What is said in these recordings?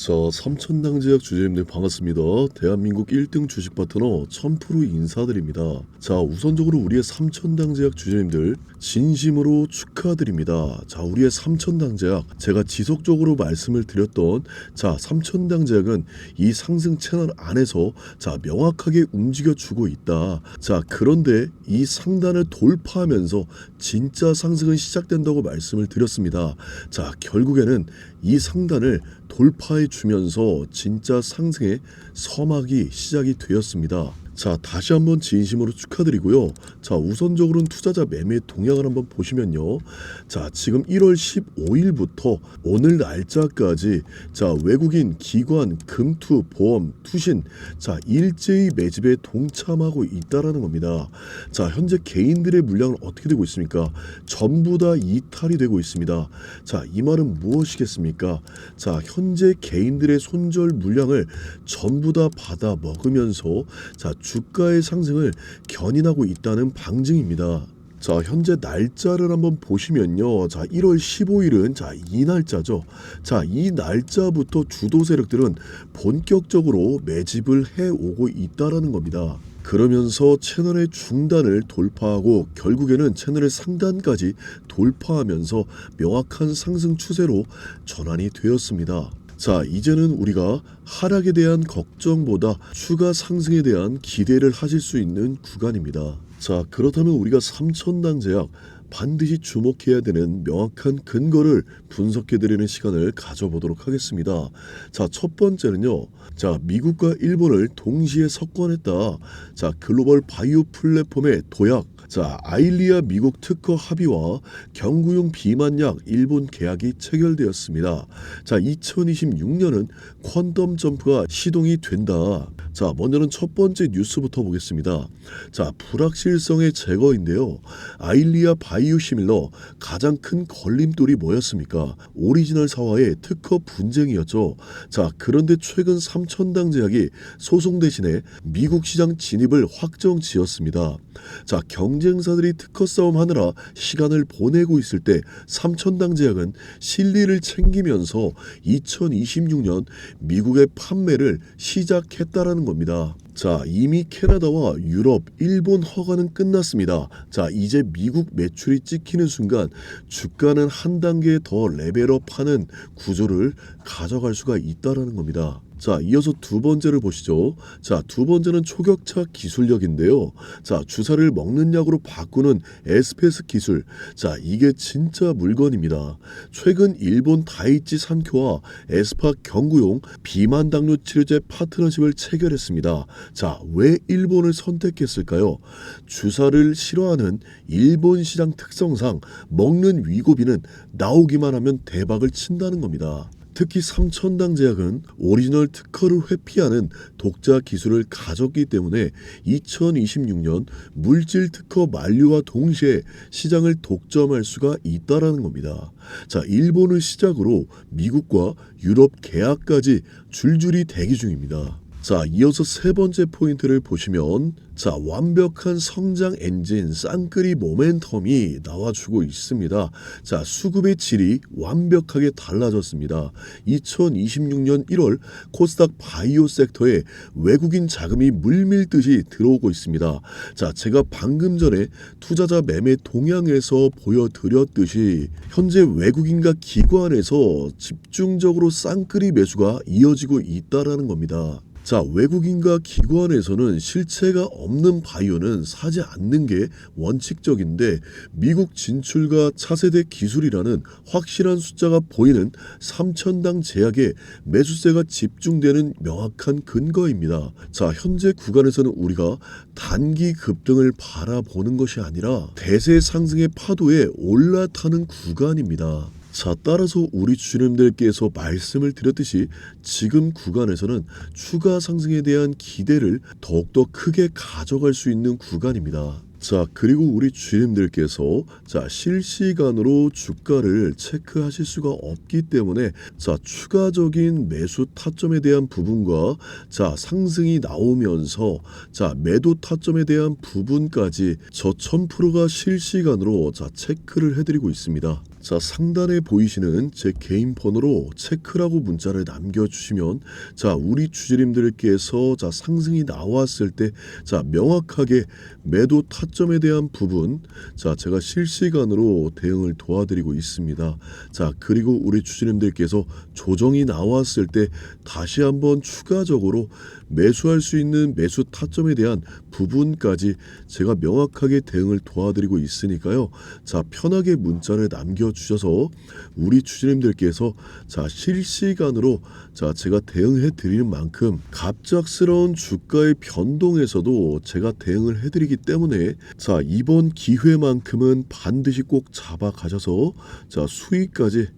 자, 삼천당 제약 주주님들 반갑습니다. 대한민국 1등 주식 파트너 천프로 인사드립니다. 자, 우선적으로 우리의 삼천당 제약 주주님들 진심으로 축하드립니다. 자, 우리의 삼천당 제약 제가 지속적으로 말씀을 드렸던 자, 삼천당 제약은 이 상승 채널 안에서 자, 명확하게 움직여 주고 있다. 자, 그런데 이 상단을 돌파하면서 진짜 상승은 시작된다고 말씀을 드렸습니다. 자, 결국에는 이 상단을 돌파해 주면서 진짜 상승의 서막이 시작이 되었습니다. 자, 다시 한번 진심으로 축하드리고요. 자, 우선적으로는 투자자 매매 동향을 한번 보시면요. 자, 지금 1월 15일부터 오늘 날짜까지 자, 외국인 기관 금투 보험 투신 자, 일제히 매집에 동참하고 있다라는 겁니다. 자, 현재 개인들의 물량은 어떻게 되고 있습니까? 전부 다 이탈이 되고 있습니다. 자, 이 말은 무엇이겠습니까? 자, 현재 개인들의 손절 물량을 전부 다 받아 먹으면서 자, 주가의 상승을 견인하고 있다는 방증입니다. 자, 현재 날짜를 한번 보시면요. 자, 1월 15일은 자, 이 날짜죠. 자, 이 날짜부터 주도 세력들은 본격적으로 매집을 해 오고 있다라는 겁니다. 그러면서 채널의 중단을 돌파하고 결국에는 채널의 상단까지 돌파하면서 명확한 상승 추세로 전환이 되었습니다. 자, 이제는 우리가 하락에 대한 걱정보다 추가 상승에 대한 기대를 하실 수 있는 구간입니다. 자, 그렇다면 우리가 삼천당 제약 반드시 주목해야 되는 명확한 근거를 분석해 드리는 시간을 가져보도록 하겠습니다. 자, 첫 번째는요. 자, 미국과 일본을 동시에 석권했다. 자, 글로벌 바이오 플랫폼의 도약 자, 아일리아 미국 특허 합의와 경구용 비만약 일본 계약이 체결되었습니다. 자, 2026년은 퀀텀 점프가 시동이 된다. 자, 먼저는 첫 번째 뉴스부터 보겠습니다. 자, 불확실성의 제거인데요. 아일리아 바이오 시밀러 가장 큰 걸림돌이 뭐였습니까? 오리지널 사와의 특허 분쟁이었죠. 자, 그런데 최근 삼천당 제약이 소송 대신에 미국 시장 진입을 확정 지었습니다. 자, 경쟁사들이 특허 싸움 하느라 시간을 보내고 있을 때 삼천당 제약은 실리를 챙기면서 2026년 미국의 판매를 시작했다라는 겁니다. 자, 이미 캐나다와 유럽, 일본 허가는 끝났습니다. 자, 이제 미국 매출이 찍히는 순간 주가는 한 단계 더 레벨업하는 구조를 가져갈 수가 있다라는 겁니다. 자, 이어서 두 번째를 보시죠. 자, 두 번째는 초격차 기술력인데요. 자, 주사를 먹는 약으로 바꾸는 에스페스 기술. 자, 이게 진짜 물건입니다. 최근 일본 다이치 산큐와 에스파 경구용 비만 당뇨 치료제 파트너십을 체결했습니다. 자, 왜 일본을 선택했을까요? 주사를 싫어하는 일본 시장 특성상 먹는 위고비는 나오기만 하면 대박을 친다는 겁니다. 특히 삼천당 제약은 오리지널 특허를 회피하는 독자 기술을 가졌기 때문에 2026년 물질 특허 만료와 동시에 시장을 독점할 수가 있다라는 겁니다. 자, 일본을 시작으로 미국과 유럽 계약까지 줄줄이 대기 중입니다. 자, 이어서 세 번째 포인트를 보시면 자, 완벽한 성장 엔진 쌍끌이 모멘텀이 나와주고 있습니다. 자, 수급의 질이 완벽하게 달라졌습니다. 2026년 1월 코스닥 바이오 섹터에 외국인 자금이 물밀듯이 들어오고 있습니다. 자, 제가 방금 전에 투자자 매매 동향에서 보여드렸듯이 현재 외국인과 기관에서 집중적으로 쌍끌이 매수가 이어지고 있다라는 겁니다. 자, 외국인과 기관에서는 실체가 없는 바이오는 사지 않는 게 원칙적인데 미국 진출과 차세대 기술이라는 확실한 숫자가 보이는 삼천당 제약에 매수세가 집중되는 명확한 근거입니다. 자, 현재 구간에서는 우리가 단기 급등을 바라보는 것이 아니라 대세 상승의 파도에 올라타는 구간입니다. 자, 따라서 우리 주님들께서 말씀을 드렸듯이 지금 구간에서는 추가 상승에 대한 기대를 더욱더 크게 가져갈 수 있는 구간입니다. 자, 그리고 우리 주님들께서 자, 실시간으로 주가를 체크하실 수가 없기 때문에 자, 추가적인 매수 타점에 대한 부분과 자, 상승이 나오면서 자, 매도 타점에 대한 부분까지 저 1000%가 실시간으로 자, 체크를 해 드리고 있습니다. 자 상단에 보이시는 제 개인 번호로 체크라고 문자를 남겨주시면 자 우리 주주님들께서 자 상승이 나왔을 때 자 명확하게 매도 타점에 대한 부분 자 제가 실시간으로 대응을 도와드리고 있습니다. 자 그리고 우리 주주님들께서 조정이 나왔을 때 다시 한번 추가적으로 매수할 수 있는 매수 타점에 대한 부분까지 제가 명확하게 대응을 도와드리고 있으니까요. 자 편하게 문자를 남겨주셔서 우리 주주님들께서 자 실시간으로 자 제가 대응해 드리는 만큼 갑작스러운 주가의 변동에서도 제가 대응을 해드리기 때문에 자 이번 기회만큼은 반드시 꼭 잡아 가셔서 자 수익까지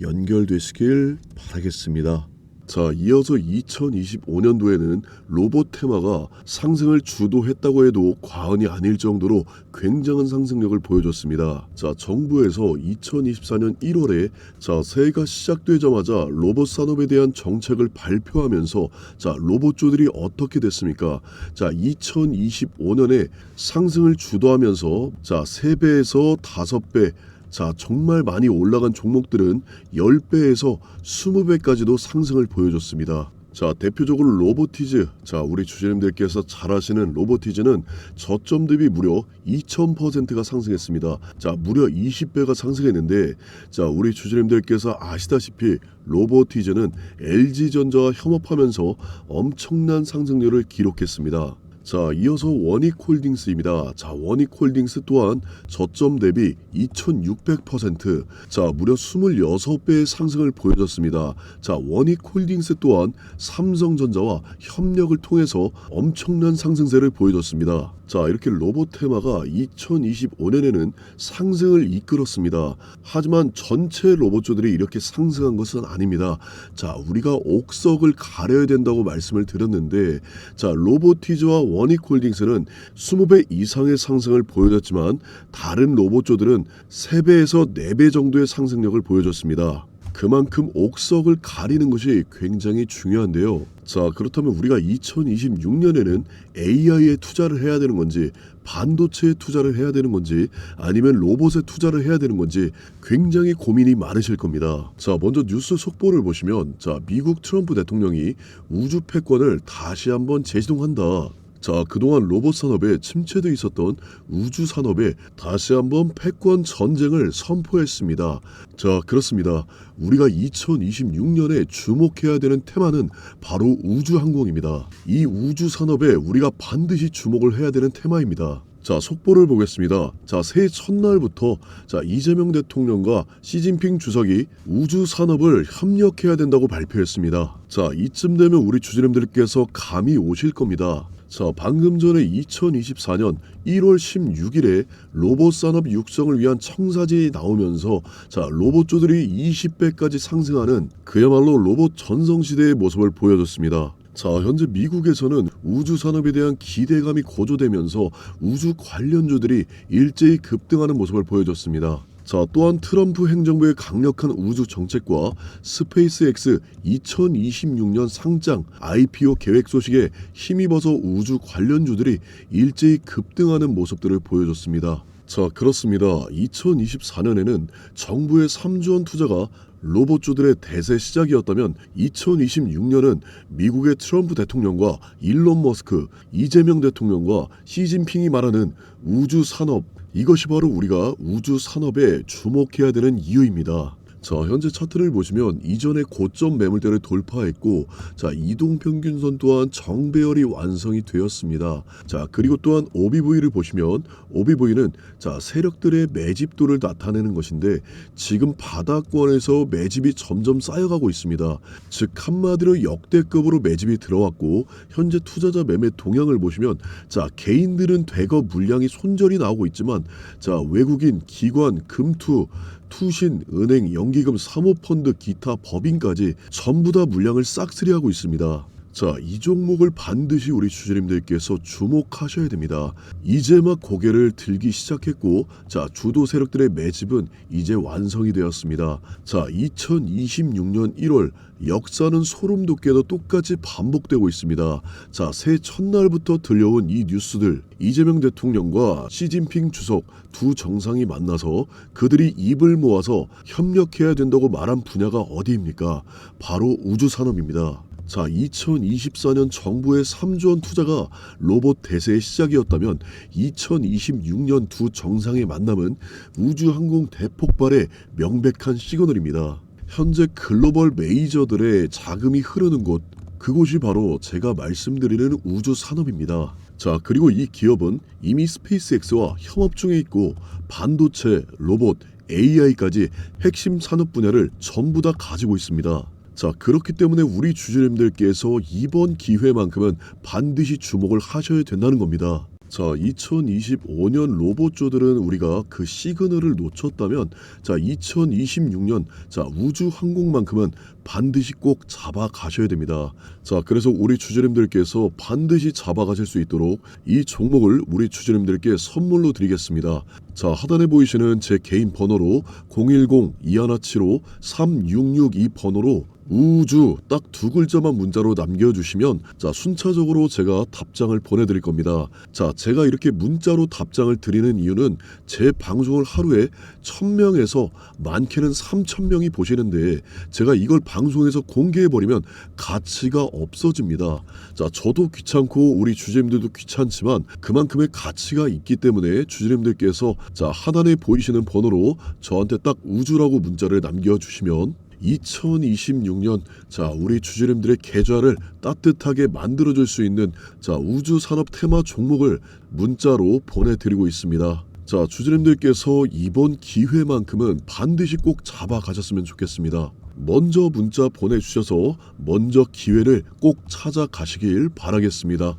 연결되시길 바라겠습니다. 자, 이어서 2025년도에는 로봇 테마가 상승을 주도했다고 해도 과언이 아닐 정도로 굉장한 상승력을 보여줬습니다. 자, 정부에서 2024년 1월에 자, 새해가 시작되자마자 로봇 산업에 대한 정책을 발표하면서 자, 로봇주들이 어떻게 됐습니까? 자, 2025년에 상승을 주도하면서 자, 3배에서 5배 자, 정말 많이 올라간 종목들은 10배에서 20배까지도 상승을 보여줬습니다. 자, 대표적으로 로보티즈. 자, 우리 주주님들께서 잘 아시는 로보티즈는 저점 대비 무려 2000%가 상승했습니다. 자, 무려 20배가 상승했는데 자, 우리 주주님들께서 아시다시피 로보티즈는 LG전자와 협업하면서 엄청난 상승률을 기록했습니다. 자, 이어서 원익홀딩스입니다. 자, 원익홀딩스 또한 저점 대비 2600%, 자, 무려 26배의 상승을 보여줬습니다. 자, 원익홀딩스 또한 삼성전자와 협력을 통해서 엄청난 상승세를 보여줬습니다. 자, 이렇게 로봇 테마가 2025년에는 상승을 이끌었습니다. 하지만 전체 로봇주들이 이렇게 상승한 것은 아닙니다. 자, 우리가 옥석을 가려야 된다고 말씀을 드렸는데, 자, 로보티즈와 원익홀딩스는 20배 이상의 상승을 보여줬지만 다른 로봇주들은 3배에서 4배 정도의 상승력을 보여줬습니다. 그만큼 옥석을 가리는 것이 굉장히 중요한데요. 자, 그렇다면 우리가 2026년에는 AI에 투자를 해야 되는 건지, 반도체에 투자를 해야 되는 건지, 아니면 로봇에 투자를 해야 되는 건지 굉장히 고민이 많으실 겁니다. 자, 먼저 뉴스 속보를 보시면, 자, 미국 트럼프 대통령이 우주 패권을 다시 한번 재시동한다. 자, 그동안 로봇 산업에 침체돼 있었던 우주 산업에 다시 한번 패권 전쟁을 선포했습니다. 자, 그렇습니다. 우리가 2026년에 주목해야 되는 테마는 바로 우주 항공입니다. 이 우주 산업에 우리가 반드시 주목을 해야 되는 테마입니다. 자, 속보를 보겠습니다. 자, 새해 첫날부터 자, 이재명 대통령과 시진핑 주석이 우주 산업을 협력해야 된다고 발표했습니다. 자, 이쯤 되면 우리 주주님들께서 감이 오실 겁니다. 자, 방금 전에 2024년 1월 16일에 로봇 산업 육성을 위한 청사진이 나오면서 자, 로봇주들이 20배까지 상승하는 그야말로 로봇 전성 시대의 모습을 보여줬습니다. 자, 현재 미국에서는 우주 산업에 대한 기대감이 고조되면서 우주 관련주들이 일제히 급등하는 모습을 보여줬습니다. 자, 또한 트럼프 행정부의 강력한 우주 정책과 스페이스X 2026년 상장 IPO 계획 소식에 힘입어서 우주 관련주들이 일제히 급등하는 모습들을 보여줬습니다. 자, 그렇습니다. 2024년에는 정부의 3조 원 투자가 로봇주들의 대세 시작이었다면 2026년은 미국의 트럼프 대통령과 일론 머스크, 이재명 대통령과 시진핑이 말하는 우주 산업 이것이 바로 우리가 우주 산업에 주목해야 되는 이유입니다. 자, 현재 차트를 보시면 이전의 고점 매물대를 돌파했고 자, 이동 평균선 또한 정배열이 완성이 되었습니다. 자, 그리고 또한 OBV를 보시면 OBV는 자, 세력들의 매집도를 나타내는 것인데 지금 바닥권에서 매집이 점점 쌓여가고 있습니다. 즉 한마디로 역대급으로 매집이 들어왔고 현재 투자자 매매 동향을 보시면 자, 개인들은 대거 물량이 손절이 나오고 있지만 자, 외국인, 기관, 금투 투신, 은행, 연기금, 사모펀드, 기타 법인까지 전부 다 물량을 싹쓸이하고 있습니다. 자, 이 종목을 반드시 우리 주주님들께서 주목하셔야 됩니다. 이제 막 고개를 들기 시작했고, 자, 주도 세력들의 매집은 이제 완성이 되었습니다. 자, 2026년 1월 역사는 소름 돋게도 똑같이 반복되고 있습니다. 자, 새해 첫날부터 들려온 이 뉴스들, 이재명 대통령과 시진핑 주석 두 정상이 만나서 그들이 입을 모아서 협력해야 된다고 말한 분야가 어디입니까? 바로 우주 산업입니다. 자, 2024년 정부의 3조 원 투자가 로봇 대세의 시작이었다면 2026년 두 정상의 만남은 우주항공 대폭발의 명백한 시그널입니다. 현재 글로벌 메이저들의 자금이 흐르는 곳, 그곳이 바로 제가 말씀드리는 우주 산업입니다. 자, 그리고 이 기업은 이미 스페이스X와 협업 중에 있고 반도체, 로봇, AI까지 핵심 산업 분야를 전부 다 가지고 있습니다. 자, 그렇기 때문에 우리 주주님들께서 이번 기회만큼은 반드시 주목을 하셔야 된다는 겁니다. 자, 2025년 로봇조들은 우리가 그 시그널을 놓쳤다면 자, 2026년 자, 우주 항공만큼은 반드시 꼭 잡아 가셔야 됩니다. 자, 그래서 우리 주주님들께서 반드시 잡아 가실 수 있도록 이 종목을 우리 주주님들께 선물로 드리겠습니다. 자, 하단에 보이시는 제 개인 번호로 010-2175-3662 번호로 우주 딱 두 글자만 문자로 남겨주시면 자 순차적으로 제가 답장을 보내드릴 겁니다. 자 제가 이렇게 문자로 답장을 드리는 이유는 제 방송을 하루에 1000명에서 많게는 3000명이 보시는데 제가 이걸 방송에서 공개해버리면 가치가 없어집니다. 자 저도 귀찮고 우리 주주님들도 귀찮지만 그만큼의 가치가 있기 때문에 주주님들께서 자 하단에 보이시는 번호로 저한테 딱 우주라고 문자를 남겨주시면 2026년 자 우리 주주님들의 계좌를 따뜻하게 만들어줄 수 있는 자 우주 산업 테마 종목을 문자로 보내드리고 있습니다. 자 주주님들께서 이번 기회만큼은 반드시 꼭 잡아 가셨으면 좋겠습니다. 먼저 문자 보내주셔서 먼저 기회를 꼭 찾아가시길 바라겠습니다.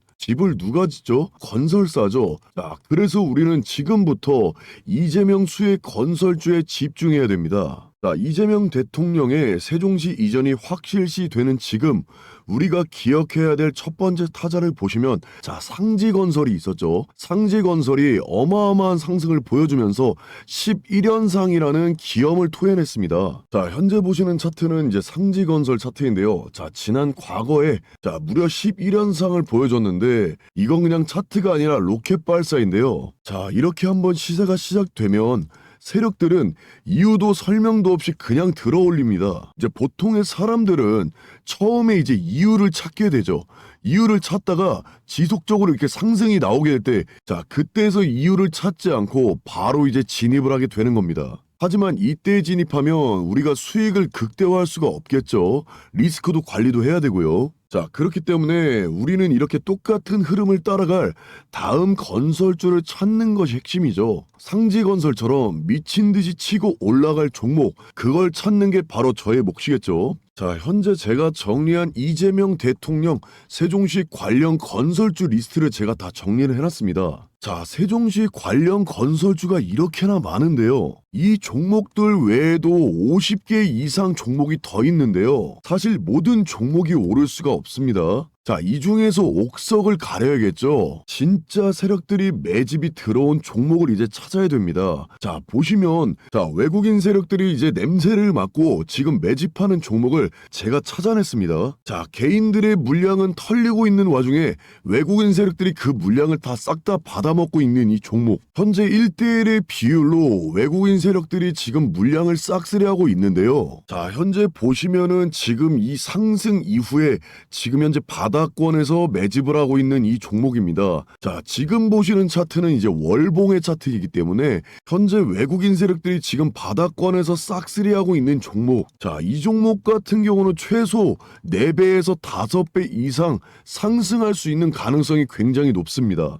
집을 누가 짓죠? 건설사죠. 자, 그래서 우리는 지금부터 이재명 수의 건설주에 집중해야 됩니다. 자, 이재명 대통령의 세종시 이전이 확실시 되는 지금 우리가 기억해야 될 첫 번째 타자를 보시면 자, 상지건설이 있었죠. 상지건설이 어마어마한 상승을 보여주면서 11연상이라는 기염을 토해냈습니다. 자, 현재 보시는 차트는 이제 상지건설 차트인데요. 자, 지난 과거에 자, 무려 11연상을 보여줬는데 이건 그냥 차트가 아니라 로켓 발사인데요. 자, 이렇게 한번 시세가 시작되면 세력들은 이유도 설명도 없이 그냥 들어올립니다. 이제 보통의 사람들은 처음에 이제 이유를 찾게 되죠. 이유를 찾다가 지속적으로 이렇게 상승이 나오게 될 때, 자, 그때에서 이유를 찾지 않고 바로 이제 진입을 하게 되는 겁니다. 하지만 이때 진입하면 우리가 수익을 극대화할 수가 없겠죠. 리스크도 관리도 해야 되고요. 자, 그렇기 때문에 우리는 이렇게 똑같은 흐름을 따라갈 다음 건설주를 찾는 것이 핵심이죠. 상지 건설처럼 미친 듯이 치고 올라갈 종목, 그걸 찾는 게 바로 저의 몫이겠죠. 자, 현재 제가 정리한 이재명 대통령 세종시 관련 건설주 리스트를 제가 다 정리를 해놨습니다. 자, 세종시 관련 건설주가 이렇게나 많은데요. 이 종목들 외에도 50개 이상 종목이 더 있는데요. 사실 모든 종목이 오를 수가 없습니다. 자, 이 중에서 옥석을 가려야겠죠. 진짜 세력들이 매집이 들어온 종목을 이제 찾아야 됩니다. 자, 보시면, 자, 외국인 세력들이 이제 냄새를 맡고 지금 매집하는 종목을 제가 찾아냈습니다. 자, 개인들의 물량은 털리고 있는 와중에 외국인 세력들이 그 물량을 다 싹 다 받아 받아먹고 있는 이 종목. 현재 1대1의 비율로 외국인 세력들이 지금 물량을 싹쓸이하고 있는데요. 자, 현재 보시면은 지금 이 상승 이후에 지금 현재 바닥권에서 매집을 하고 있는 이 종목입니다. 자, 지금 보시는 차트는 이제 월봉의 차트이기 때문에 현재 외국인 세력들이 지금 바닥권에서 싹쓸이하고 있는 종목. 자, 이 종목 같은 경우는 최소 4배에서 5배 이상 상승할 수 있는 가능성이 굉장히 높습니다.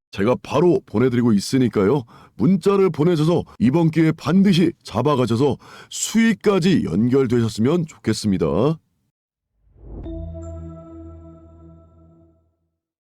제가 바로 보내드리고 있으니까요. 문자를 보내셔서 이번 기회에 반드시 잡아가셔서 수익까지 연결되셨으면 좋겠습니다.